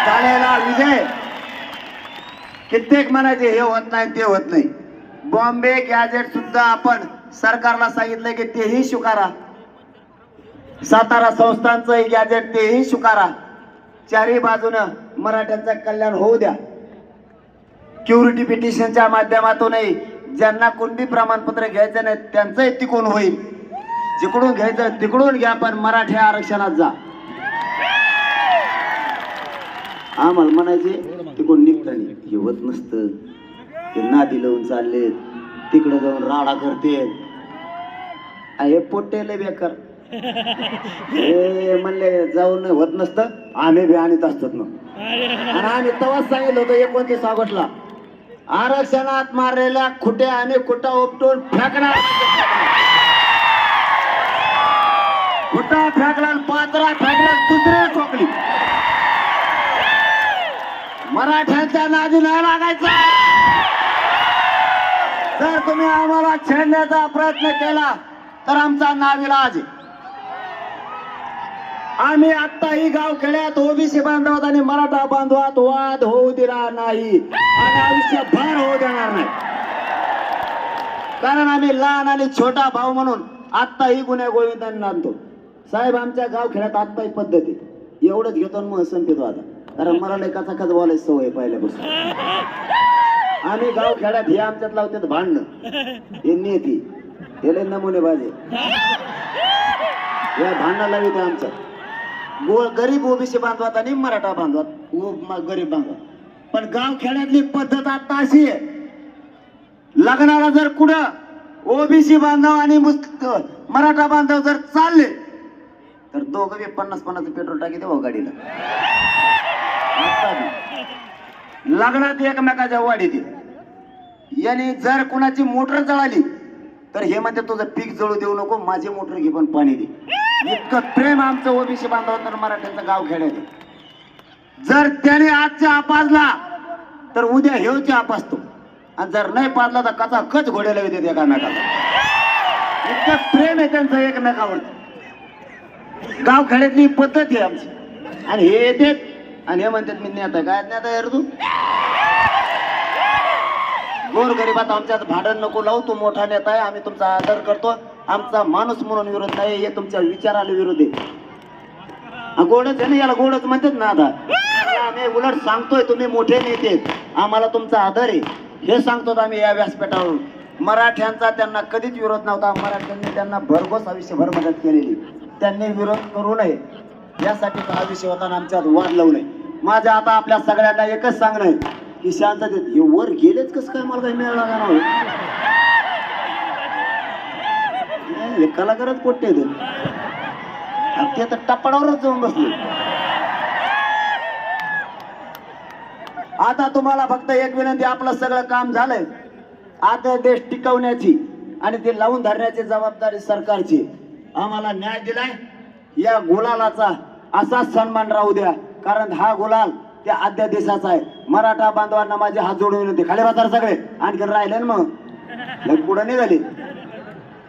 झालेला विजय. कित्येक म्हणायचे हे होत नाही ते होत नाही. बॉम्बे गॅजेट सुद्धा आपण सरकारला सांगितलं की तेही स्वीकारा. सातारा संस्थांचंही गॅजेट तेही स्वीकारा. चारही बाजूनं मराठ्यांचं कल्याण होऊ द्या. क्युरिटी पिटिशनच्या माध्यमातूनही ज्यांना कोणती प्रमाणपत्र घ्यायचं नाही त्यांचंही तिकून होईल. जिकडून घ्यायचं तिकडून घ्या पण मराठी आरक्षणात जा. आम्हाला म्हणायचे तिकडून कोण हे होत नसतं. ते नादी लावून चाललेत. तिकडे जाऊन राडा करते हे पोट्टेले बेकार. हे म्हणले जाऊन होत नसतं. आम्ही बी आणत असतात ना आणि आम्ही तेव्हाच सांगितलं होतं एकोणतीस ऑगस्टला आरक्षणात मारलेल्या खुटे आणि खुटा उपटून फेकणार. खुटा फेकला पात्रा फेकला दुसऱ्या ठोकली मराठ्यांच्या नादी नाही लागायचा जर तुम्ही आम्हाला छेडण्याचा प्रयत्न केला तर आमचा नाविलाज आम्ही आता ही गाव खेड्यात ओबीसी बांधवात आणि मराठा बांधवात वाद होऊ दिला नाही. आणि आयुष्यभर होऊ देणार नाही. कारण आम्ही लहान आणि छोटा भाऊ म्हणून आत्ता ही गुन्हे गोविंदांनी आणतो. साहेब आमच्या गाव खेड्यात आत्ता ही पद्धती. एवढंच घेतो मग संपितो आता कारण मला लय कचा कच बोलायची सवय पहिल्यापासून. आम्ही गाव खेड्यात हे आमच्यात लावतात भांडणं. हे येते हे नमुने बाजे. या भांडणाला येते आमचं गो गरीब ओबीसी बांधवात आणि मराठा बांधवात. गरीब बांधवात. पण गाव खेड्यातली पद्धत आता अशी आहे. लग्नाला जर कुठं ओबीसी बांधव आणि मराठा बांधव जर चालले तर दोघं पन्नास पन्नास पेट्रोल टाकी देऊ हो गाडीला. लग्नात एकमेकाच्या वाढीत याने जर कुणाची मोटर जळाली तर हे म्हणते तुझं पीक जळू देऊ नको माझी मोटर घे पण पाणी दे. इतकं प्रेम आमचं ओबीसी बांधवांतर मराठ्यांचं गाव खेड्यात जर त्याने आजच्या आपाजला तर उद्या हेवच्या आपासतो आणि जर नाही पाजला तर कचा कच घोड्याला येते एकामेकाला. इतकं प्रेम आहे त्यांचं एकमेकावर. गाव खेड्यातली पद्धत आहे आमची. आणि हे येते आणि हे म्हणतात मी नेता काय नेता यार तू? गोर गरीबात आमच्यात भांडण नको लावू तू मोठा नेता आहे आम्ही तुमचा आदर करतो. आमचा माणूस म्हणून विरोध नाही हे तुमच्या विचाराला विरोध आहे. गोडच आहे ना याला गोडच म्हणतात ना आता. आम्ही उलट सांगतोय तुम्ही मोठे नेते आम्हाला तुमचा आदर आहे. हे सांगतो आम्ही या व्यासपीठावरून. मराठ्यांचा त्यांना कधीच विरोध नव्हता. मराठ्यांनी त्यांना भरघोस आयुष्यभर मदत केलेली. त्यांनी विरोध करू नये. यासाठी हा विषय होता आणि आमच्यात वाद लावू नये. माझ्या आता आपल्या सगळ्यांना एकच सांगणं आहे की शांततेत हे वर गेलेच कसं काय मला काही मिळाला का हो? नाही हे? कलाकारच पोट्टे ते तर टप्पाडावरच जाऊन बसले. आता तुम्हाला फक्त एक विनंती आपलं सगळं काम झालंय. आता देश टिकवण्याची आणि ते लावून धरण्याची जबाबदारी सरकारची आम्हाला न्याय दिलाय. या गुलालाचा असाच सन्मान राहू द्या. कारण हा गुलाल त्या आद्या देशाचा आहे. मराठा बांधवांना माझे हात जोडून विनंती. खाली बाजार सगळे. आणखीन राहिले ना मग. पुढं निघाले.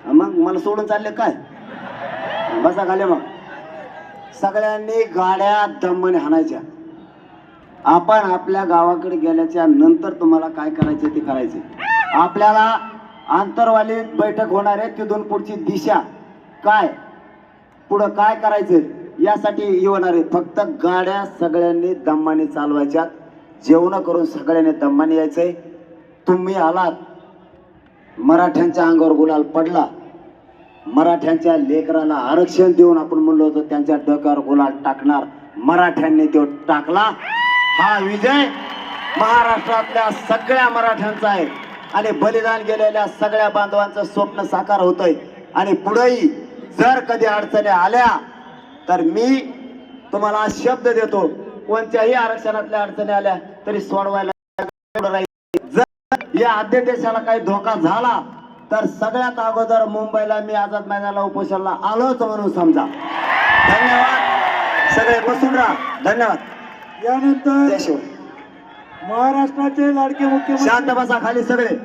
मग मला सोडून चालले काय? बसा खाली मग. सगळ्यांनी गाड्या दमने हाणायच्या. आपण आपल्या गावाकडे गेल्याच्यानंतर तुम्हाला काय करायचे ते करायचे. आपल्याला आंतरवाली बैठक होणार आहे तिथून पुढची दिशा. काय? पुढं काय करायचं? यासाठी येणार आहे. फक्त गाड्या सगळ्यांनी दम्माने चालवायच्या जेवण करून सगळ्यांनी दम्माने यायचंय. तुम्ही आलात. मराठ्यांच्या अंगावर गुलाल पडला. मराठ्यांच्या लेकराला आरक्षण देऊन आपण म्हणलो होतो त्यांच्या डोक्यावर गुलाल टाकणार. मराठ्यांनी तो टाकला. हा विजय महाराष्ट्रातल्या सगळ्या मराठ्यांचा आहे. आणि बलिदान गेलेल्या सगळ्या बांधवांचं स्वप्न साकार होतंय. आणि पुढेही जर कधी अडचणी आल्या तर मी तुम्हाला शब्द देतो कोणत्याही आरक्षणातल्या अडचणी आल्या तरी सोडवायला जर या आद्य देशाला काही धोका झाला तर सगळ्यात अगोदर मुंबईला मी आझाद मैदानाला उपोषणाला आलोच म्हणून समजा. धन्यवाद. सगळे बसून राहा. धन्यवाद. यानंतर महाराष्ट्राचे लाडके मुख्यमंत्री शांत बसा खाली सगळे.